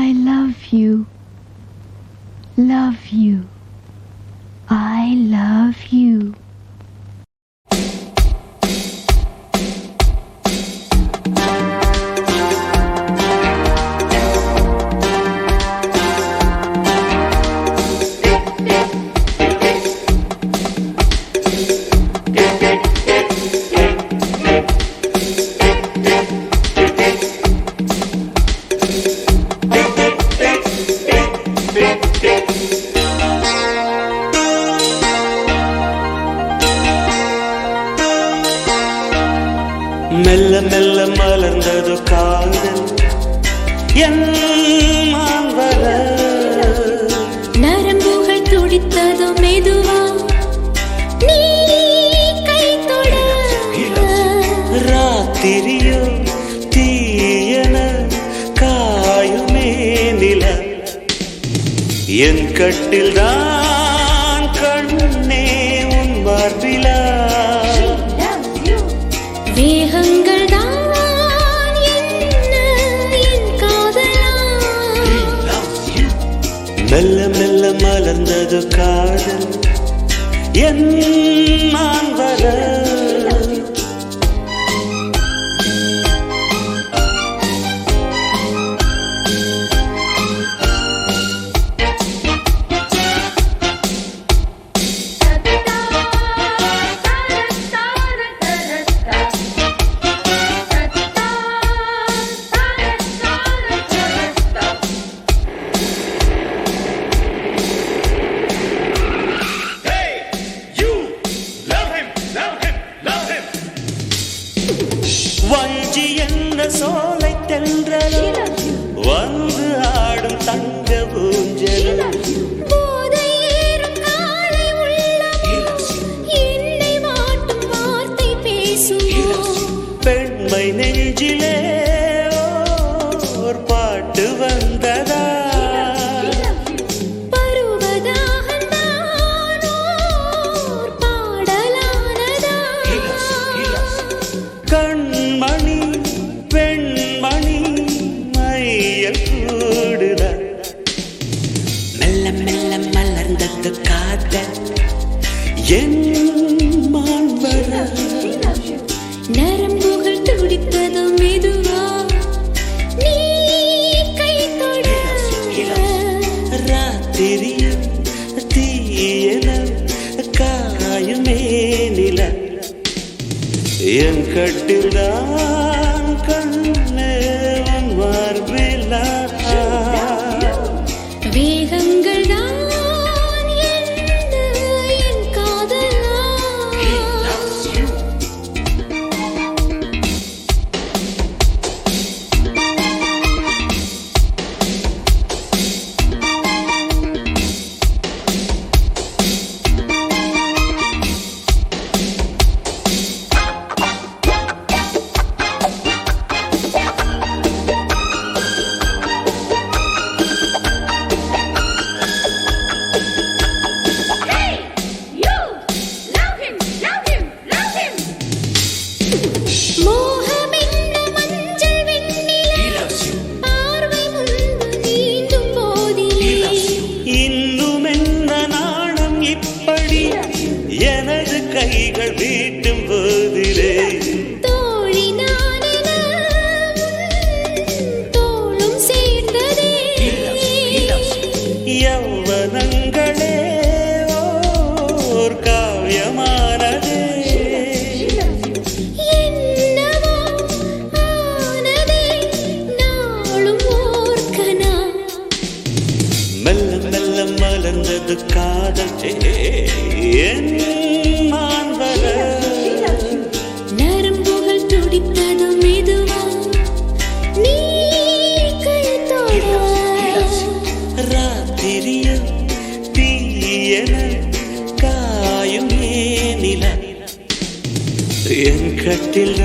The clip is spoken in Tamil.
I love you. Love you. I love you. மெல்ல மெல்ல மலர்ந்தது காதல். என் நரம்புகள் துடித்ததோ மெதுவா. ராத்திரியோ தீயன காயுமே நில. என் கட்டில் தான் கண்ணே உன் மார்பிலா. மலர்ந்தது காதல் என் மான்வர பெண்மை நெஞ்சிலே தெரியும். தீயன காயுமே நில. என் கட்டில்தான் மலர்ந்தது காதல் என் மான்வர நரம்புகள் துடித்தது மெதுவா நீ கை தொட ராத்திரியும் தீயன காயும் நில என் கட்டில்